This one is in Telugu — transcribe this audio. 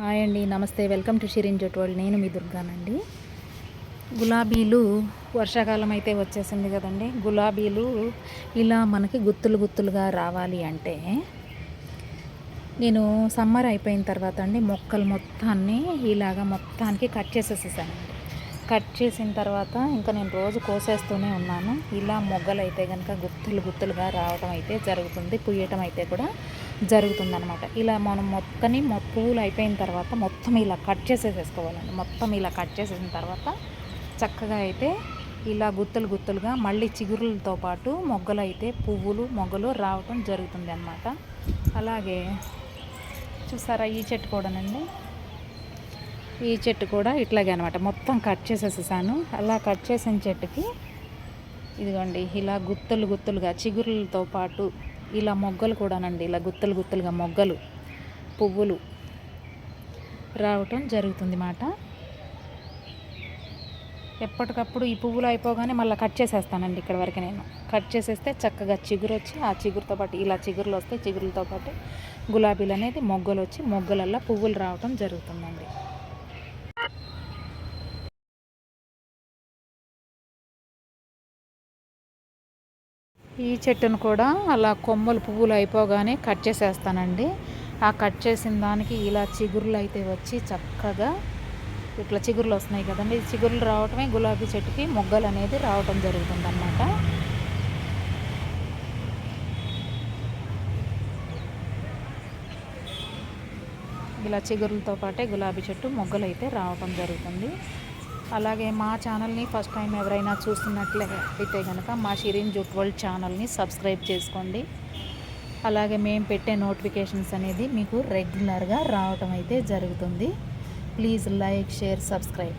హాయ్ అండి నమస్తే. వెల్కమ్ టు షిరిన్ జోట్వాల్ నేను మీ దుర్గానండి. గులాబీలు వర్షాకాలం అయితే వచ్చేసింది కదండి. గులాబీలు ఇలా మనకి గుత్తులు గుత్తులుగా రావాలి అంటే నేను సమ్మర్ అయిపోయిన తర్వాత అండి మొక్కలు మొత్తాన్ని ఇలాగా మొత్తానికి కట్ చేసేసేసానండి కట్ చేసిన తర్వాత ఇంకా నేను రోజు కోసేస్తూనే ఉన్నాను. ఇలా మొగ్గలు అయితే కనుక గుత్తులు గుత్తులుగా రావడం అయితే జరుగుతుంది పుయ్యటం అయితే కూడా జరుగుతుందనమాట ఇలా మనం మొత్తని మొ- పువ్వులు అయిపోయిన తర్వాత మొత్తం ఇలా కట్ చేసేసేసుకోవాలండి. మొత్తం ఇలా కట్ చేసేసిన తర్వాత చక్కగా అయితే ఇలా గుత్తులు గుత్తులుగా మళ్ళీ చిగురులతో పాటు మొగ్గలు అయితే పువ్వులు మొగ్గలు రావటం జరుగుతుంది అనమాట అలాగే చూసారా ఈ చెట్టు కూడానండి? ఈ చెట్టు కూడా ఇట్లాగే అనమాట మొత్తం కట్ చేసేసేసాను. అలా కట్ చేసిన చెట్టుకి ఇదిగోండి ఇలా గుత్తులు గుత్తులుగా చిగురులతో పాటు ఇలా మొగ్గలు కూడానండి ఇలా గుత్తులు గుత్తులుగా మొగ్గలు పువ్వులు రావటం జరుగుతుంది మాట. ఎప్పటికప్పుడు ఈ పువ్వులు అయిపోగానే మళ్ళీ కట్ చేసేస్తానండి ఇక్కడ వరకు నేను. కట్ చేసేస్తే చక్కగా చిగురు వచ్చి ఆ చిగురుతో పాటు ఇలా చిగురులు వస్తే చిగురులతో పాటు గులాబీలు అనేది మొగ్గలు వచ్చి మొగ్గలల్లో పువ్వులు రావటం జరుగుతుంది. ఈ చెట్టును కూడా అలా కొమ్మలు పువ్వులు అయిపోగానే కట్ చేసేస్తానండి. ఆ కట్ చేసిన దానికి ఇలా చిగురులు అయితే వచ్చి చక్కగా ఇట్లా చిగురులు వస్తున్నాయి కదండి. చిగురులు రావటమే గులాబీ చెట్టుకి మొగ్గలు అనేది రావటం జరుగుతుంది అన్నమాట ఇలా చిగురులతో పాటే గులాబీ చెట్టు మొగ్గలు అయితే రావటం జరుగుతుంది. అలాగే మా ఛానల్ని ఫస్ట్ టైం ఎవరైనా చూస్తున్నట్లే అయితే కనుక మా షిరిన్ జుట్ వరల్డ్ ఛానల్ని సబ్స్క్రైబ్ చేసుకోండి. అలాగే మేము పెట్టే నోటిఫికేషన్స్ అనేది మీకు రెగ్యులర్గా రావటం అయితే జరుగుతుంది. Please like share subscribe.